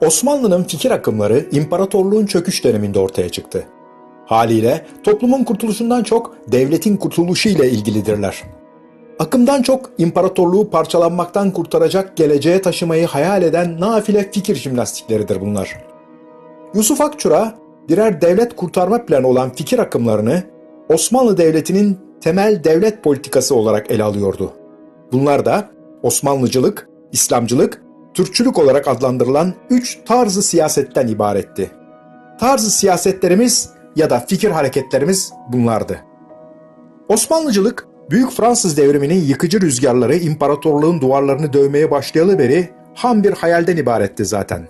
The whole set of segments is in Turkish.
Osmanlı'nın fikir akımları imparatorluğun çöküş döneminde ortaya çıktı. Haliyle toplumun kurtuluşundan çok devletin kurtuluşu ile ilgilidirler. Akımdan çok imparatorluğu parçalanmaktan kurtaracak geleceğe taşımayı hayal eden nafile fikir jimnastikleridir bunlar. Yusuf Akçura birer devlet kurtarma planı olan fikir akımlarını Osmanlı Devleti'nin temel devlet politikası olarak ele alıyordu. Bunlar da Osmanlıcılık, İslamcılık, Türkçülük olarak adlandırılan üç tarzı siyasetten ibaretti. Tarzı siyasetlerimiz ya da fikir hareketlerimiz bunlardı. Osmanlıcılık, Büyük Fransız devriminin yıkıcı rüzgarları imparatorluğun duvarlarını dövmeye başlayalı beri ham bir hayalden ibaretti zaten.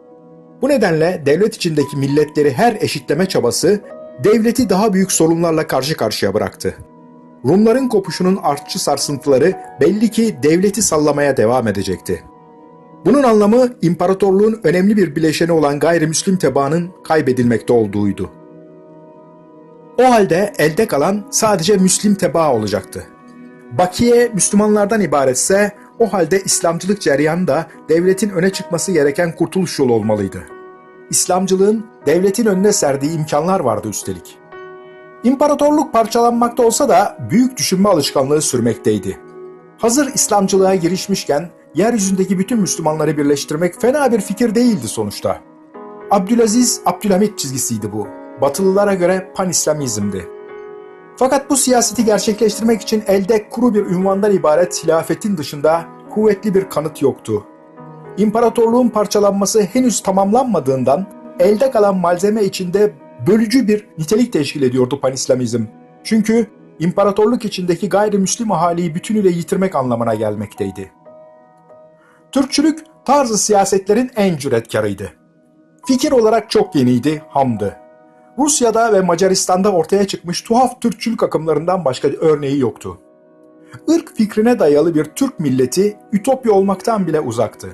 Bu nedenle devlet içindeki milletleri her eşitleme çabası devleti daha büyük sorunlarla karşı karşıya bıraktı. Rumların kopuşunun artçı sarsıntıları belli ki devleti sallamaya devam edecekti. Bunun anlamı imparatorluğun önemli bir bileşeni olan gayrimüslim tebaanın kaybedilmekte olduğuydu. O halde elde kalan sadece Müslim tebaa olacaktı. Bakiye Müslümanlardan ibaretse o halde İslamcılık ceryanı da devletin öne çıkması gereken kurtuluş yolu olmalıydı. İslamcılığın devletin önüne serdiği imkanlar vardı üstelik. İmparatorluk parçalanmakta olsa da büyük düşünme alışkanlığı sürmekteydi. Hazır İslamcılığa girişmişken yeryüzündeki bütün Müslümanları birleştirmek fena bir fikir değildi sonuçta. Abdülaziz Abdülhamit çizgisiydi bu. Batılılara göre pan-İslamizmdi. Fakat bu siyaseti gerçekleştirmek için elde kuru bir ünvandan ibaret hilafetin dışında kuvvetli bir kanıt yoktu. İmparatorluğun parçalanması henüz tamamlanmadığından elde kalan malzeme içinde bölücü bir nitelik teşkil ediyordu panislamizm. Çünkü imparatorluk içindeki gayrimüslim ahaliyi bütünüyle yitirmek anlamına gelmekteydi. Türkçülük tarzı siyasetlerin en cüretkarıydı. Fikir olarak çok yeniydi, hamdı. Rusya'da ve Macaristan'da ortaya çıkmış tuhaf Türkçülük akımlarından başka örneği yoktu. Irk fikrine dayalı bir Türk milleti ütopya olmaktan bile uzaktı.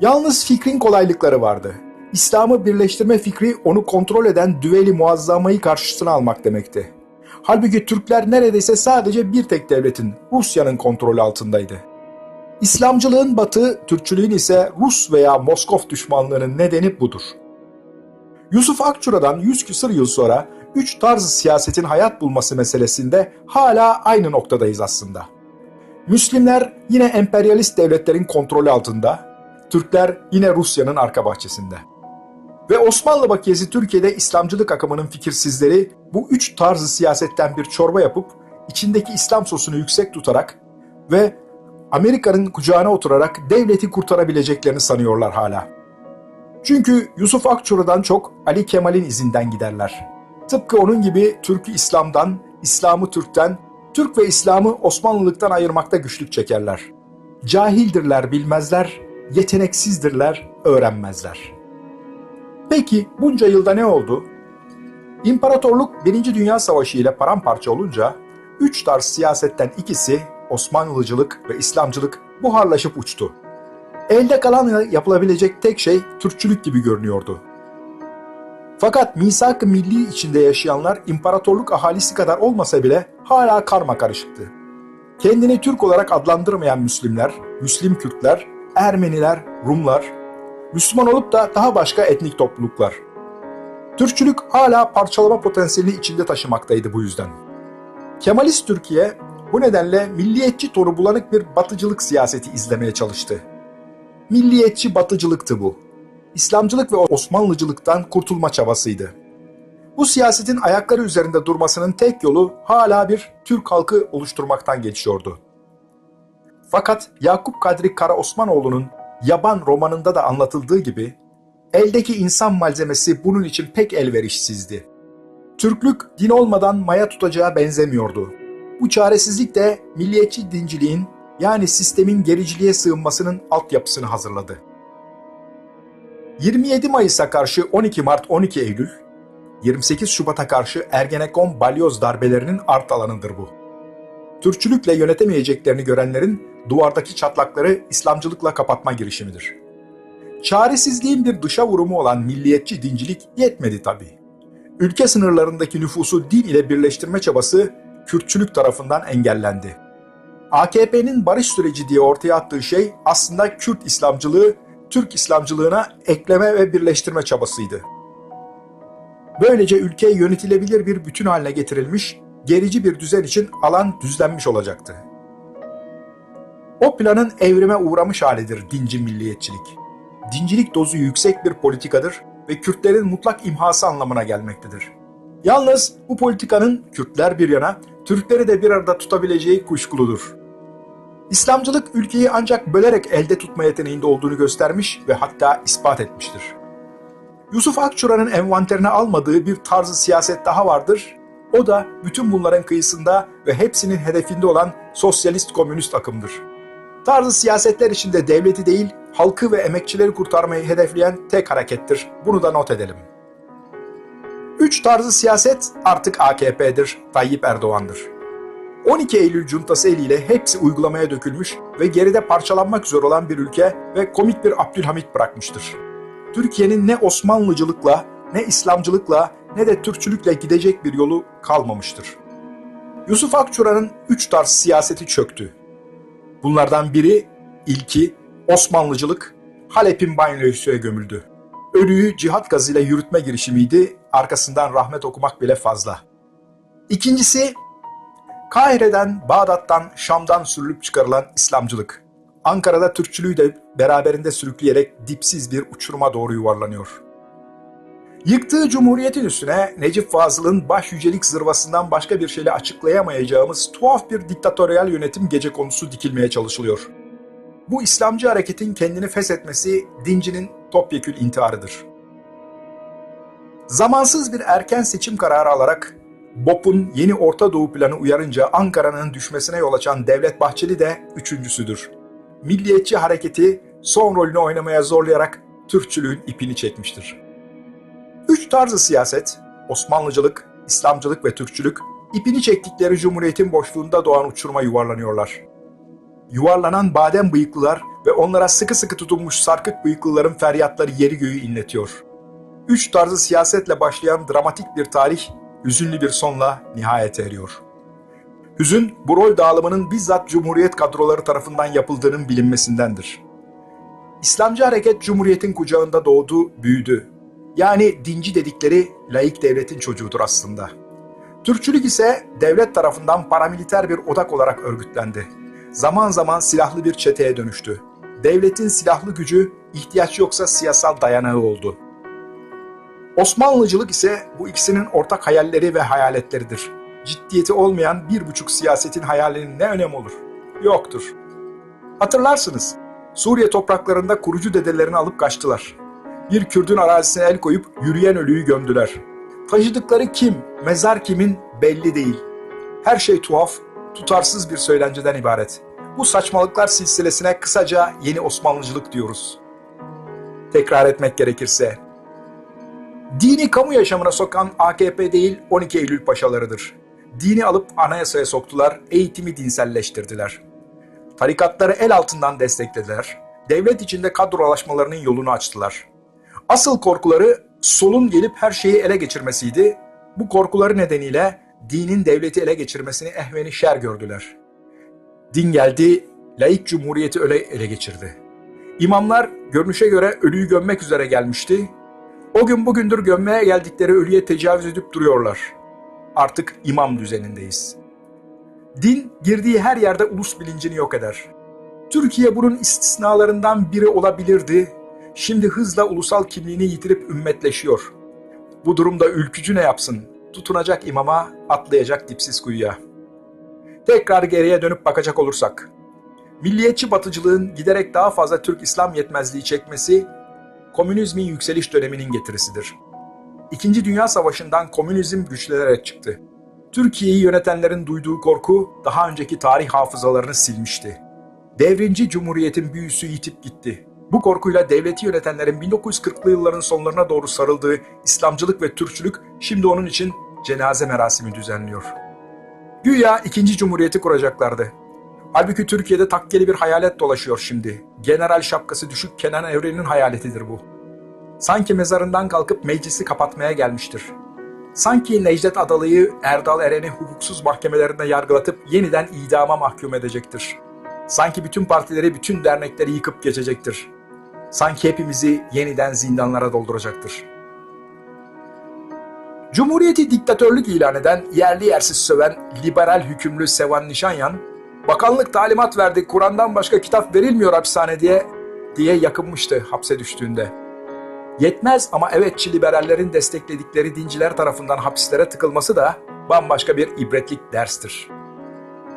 Yalnız fikrin kolaylıkları vardı. İslam'ı birleştirme fikri onu kontrol eden düveli muazzamayı karşısına almak demekti. Halbuki Türkler neredeyse sadece bir tek devletin, Rusya'nın kontrolü altındaydı. İslamcılığın batı, Türkçülüğün ise Rus veya Moskov düşmanlığının nedeni budur. Yusuf Akçura'dan 100 küsur yıl sonra üç tarz siyasetin hayat bulması meselesinde hala aynı noktadayız aslında. Müslimler yine emperyalist devletlerin kontrolü altında, Türkler yine Rusya'nın arka bahçesinde. Ve Osmanlı bakiyesi Türkiye'de İslamcılık akımının fikirsizleri bu üç tarzı siyasetten bir çorba yapıp içindeki İslam sosunu yüksek tutarak ve Amerika'nın kucağına oturarak devleti kurtarabileceklerini sanıyorlar hala. Çünkü Yusuf Akçura'dan çok Ali Kemal'in izinden giderler. Tıpkı onun gibi Türk'ü İslam'dan, İslam'ı Türk'ten, Türk ve İslam'ı Osmanlılıktan ayırmakta güçlük çekerler. Cahildirler, bilmezler, yeteneksizdirler, öğrenmezler. Peki bunca yılda ne oldu? İmparatorluk 1. Dünya Savaşı ile paramparça olunca üç tarz siyasetten ikisi Osmanlıcılık ve İslamcılık buharlaşıp uçtu. Elde kalan yapılabilecek tek şey Türkçülük gibi görünüyordu. Fakat misak-ı milli içinde yaşayanlar imparatorluk ahalisi kadar olmasa bile hala karma karışıktı. Kendini Türk olarak adlandırmayan Müslümanlar, Müslim Kürtler, Ermeniler, Rumlar, Müslüman olup da daha başka etnik topluluklar. Türkçülük hala parçalama potansiyeli içinde taşımaktaydı bu yüzden. Kemalist Türkiye bu nedenle milliyetçi tonu bulanık bir batıcılık siyaseti izlemeye çalıştı. Milliyetçi batıcılıktı bu. İslamcılık ve Osmanlıcılıktan kurtulma çabasıydı. Bu siyasetin ayakları üzerinde durmasının tek yolu hala bir Türk halkı oluşturmaktan geçiyordu. Fakat Yakup Kadri Karaosmanoğlu'nun Yaban romanında da anlatıldığı gibi eldeki insan malzemesi bunun için pek elverişsizdi. Türklük din olmadan maya tutacağı benzemiyordu. Bu çaresizlik de milliyetçi dinciliğin yani sistemin gericiliğe sığınmasının altyapısını hazırladı. 27 Mayıs'a karşı 12 Mart 12 Eylül, 28 Şubat'a karşı Ergenekon balyoz darbelerinin art alanıdır bu. Türkçülükle yönetemeyeceklerini görenlerin duvardaki çatlakları İslamcılıkla kapatma girişimidir. Çaresizliğin bir dışa vurumu olan milliyetçi dincilik yetmedi tabii. Ülke sınırlarındaki nüfusu din ile birleştirme çabası Kürtçülük tarafından engellendi. AKP'nin barış süreci diye ortaya attığı şey aslında Kürt İslamcılığı Türk İslamcılığına ekleme ve birleştirme çabasıydı. Böylece ülke yönetilebilir bir bütün haline getirilmiş, gerici bir düzen için alan düzlenmiş olacaktı. O planın evrime uğramış halidir dinci milliyetçilik. Dincilik dozu yüksek bir politikadır ve Kürtlerin mutlak imhası anlamına gelmektedir. Yalnız bu politikanın Kürtler bir yana, Türkleri de bir arada tutabileceği kuşkuludur. İslamcılık ülkeyi ancak bölerek elde tutma yeteneğinde olduğunu göstermiş ve hatta ispat etmiştir. Yusuf Akçura'nın envanterine almadığı bir tarzı siyaset daha vardır. O da bütün bunların kıyısında ve hepsinin hedefinde olan sosyalist komünist akımdır. Tarzı siyasetler içinde devleti değil, halkı ve emekçileri kurtarmayı hedefleyen tek harekettir. Bunu da not edelim. Üç tarzı siyaset artık AKP'dir, Tayyip Erdoğan'dır. 12 Eylül cuntası eliyle hepsi uygulamaya dökülmüş ve geride parçalanmak üzere olan bir ülke ve komik bir Abdülhamit bırakmıştır. Türkiye'nin ne Osmanlıcılıkla, ne İslamcılıkla, ne de Türkçülükle gidecek bir yolu kalmamıştır. Yusuf Akçura'nın üç tarz siyaseti çöktü. Bunlardan biri, ilki Osmanlıcılık, Halep'in banyosuya gömüldü. Ölüyü cihat gazıyla yürütme girişimiydi, arkasından rahmet okumak bile fazla. İkincisi, Kahire'den, Bağdat'tan, Şam'dan sürülüp çıkarılan İslamcılık. Ankara'da Türkçülüğü de beraberinde sürükleyerek dipsiz bir uçuruma doğru yuvarlanıyor. Yıktığı cumhuriyetin üstüne Necip Fazıl'ın baş yücelik zırvasından başka bir şeyle açıklayamayacağımız tuhaf bir diktatöryal yönetim gece konusu dikilmeye çalışılıyor. Bu İslamcı hareketin kendini feshetmesi dincinin topyekül intiharıdır. Zamansız bir erken seçim kararı alarak BOP'un yeni Orta Doğu planı uyarınca Ankara'nın düşmesine yol açan Devlet Bahçeli de üçüncüsüdür. Milliyetçi hareketi son rolünü oynamaya zorlayarak Türkçülüğün ipini çekmiştir. Üç tarzı siyaset, Osmanlıcılık, İslamcılık ve Türkçülük, ipini çektikleri Cumhuriyet'in boşluğunda doğan uçuruma yuvarlanıyorlar. Yuvarlanan badem bıyıklılar ve onlara sıkı sıkı tutunmuş sarkık bıyıklıların feryatları yeri göğü inletiyor. Üç tarzı siyasetle başlayan dramatik bir tarih hüzünlü bir sonla nihayete eriyor. Hüzün, bu rol dağılımının bizzat Cumhuriyet kadroları tarafından yapıldığının bilinmesindendir. İslamcı hareket Cumhuriyet'in kucağında doğdu, büyüdü. Yani dinci dedikleri laik devletin çocuğudur aslında. Türkçülük ise devlet tarafından paramiliter bir odak olarak örgütlendi. Zaman zaman silahlı bir çeteye dönüştü. Devletin silahlı gücü ihtiyaç yoksa siyasal dayanağı oldu. Osmanlıcılık ise bu ikisinin ortak hayalleri ve hayaletleridir. Ciddiyeti olmayan bir buçuk siyasetin hayalinin ne önemi olur? Yoktur. Hatırlarsınız, Suriye topraklarında kurucu dedelerini alıp kaçtılar. Bir Kürdün arazisine el koyup yürüyen ölüyü gömdüler. Taşıdıkları kim, mezar kimin belli değil. Her şey tuhaf, tutarsız bir söylenceden ibaret. Bu saçmalıklar silsilesine kısaca yeni Osmanlıcılık diyoruz. Tekrar etmek gerekirse, Dini kamu yaşamına sokan AKP değil 12 Eylül paşalarıdır. Dini alıp anayasaya soktular, eğitimi dinselleştirdiler. Tarikatları el altından desteklediler. Devlet içinde kadrolaşmalarının yolunu açtılar. Asıl korkuları solun gelip her şeyi ele geçirmesiydi. Bu korkuları nedeniyle dinin devleti ele geçirmesini ehveni şer gördüler. Din geldi, laik cumhuriyeti öyle ele geçirdi. İmamlar görünüşe göre ölüyü gömmek üzere gelmişti o gün bugündür gömmeye geldikleri ölüye tecavüz edip duruyorlar. Artık imam düzenindeyiz. Din girdiği her yerde ulus bilincini yok eder. Türkiye bunun istisnalarından biri olabilirdi. Şimdi hızla ulusal kimliğini yitirip ümmetleşiyor. Bu durumda ülkücü ne yapsın? Tutunacak imama, atlayacak dipsiz kuyuya. Tekrar geriye dönüp bakacak olursak, milliyetçi batıcılığın giderek daha fazla Türk İslam yetmezliği çekmesi komünizmin yükseliş döneminin getirisidir. İkinci Dünya Savaşı'ndan komünizm güçlenerek çıktı. Türkiye'yi yönetenlerin duyduğu korku daha önceki tarih hafızalarını silmişti. Devrimci Cumhuriyet'in büyüsü yitip gitti. Bu korkuyla devleti yönetenlerin 1940'lı yılların sonlarına doğru sarıldığı İslamcılık ve Türkçülük şimdi onun için cenaze merasimi düzenliyor. Güya ikinci cumhuriyeti kuracaklardı. Halbuki Türkiye'de takkeli bir hayalet dolaşıyor şimdi. General şapkası düşük Kenan Evren'in hayaletidir bu. Sanki mezarından kalkıp meclisi kapatmaya gelmiştir. Sanki Necdet Adalı'yı Erdal Eren'i hukuksuz mahkemelerinde yargılatıp yeniden idama mahkum edecektir. Sanki bütün partileri, bütün dernekleri yıkıp geçecektir. sanki hepimizi yeniden zindanlara dolduracaktır. Cumhuriyeti diktatörlük ilan eden, yerli yersiz söven liberal hükümlü Sevan Nişanyan, bakanlık talimat verdi Kur'an'dan başka kitap verilmiyor hapishane diye, diye yakınmıştı hapse düştüğünde. Yetmez ama evetçi liberallerin destekledikleri dinciler tarafından hapislere tıkılması da bambaşka bir ibretlik derstir.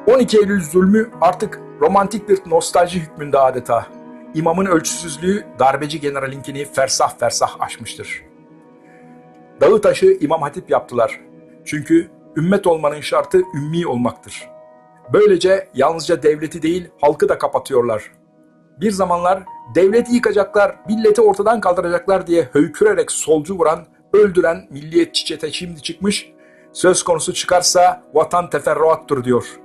12 Eylül zulmü artık romantik bir nostalji hükmünde adeta. İmamın ölçüsüzlüğü darbeci generalinkini fersah fersah aşmıştır. Dağı taşı İmam Hatip yaptılar. Çünkü ümmet olmanın şartı ümmi olmaktır. Böylece yalnızca devleti değil halkı da kapatıyorlar. Bir zamanlar devleti yıkacaklar, milleti ortadan kaldıracaklar diye höykürerek solcu vuran, öldüren milliyetçi çete şimdi çıkmış, söz konusu çıkarsa vatan teferruattır diyor.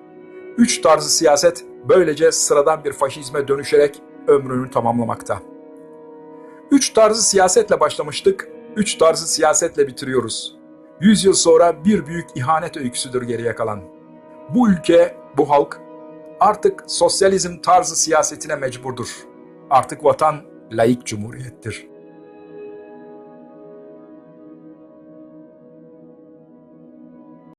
Üç tarzı siyaset böylece sıradan bir faşizme dönüşerek ömrünü tamamlamakta. Üç tarzı siyasetle başlamıştık, üç tarzı siyasetle bitiriyoruz. Yüz yıl sonra bir büyük ihanet öyküsüdür geriye kalan. Bu ülke, bu halk artık sosyalizm tarzı siyasetine mecburdur. Artık vatan layık cumhuriyettir.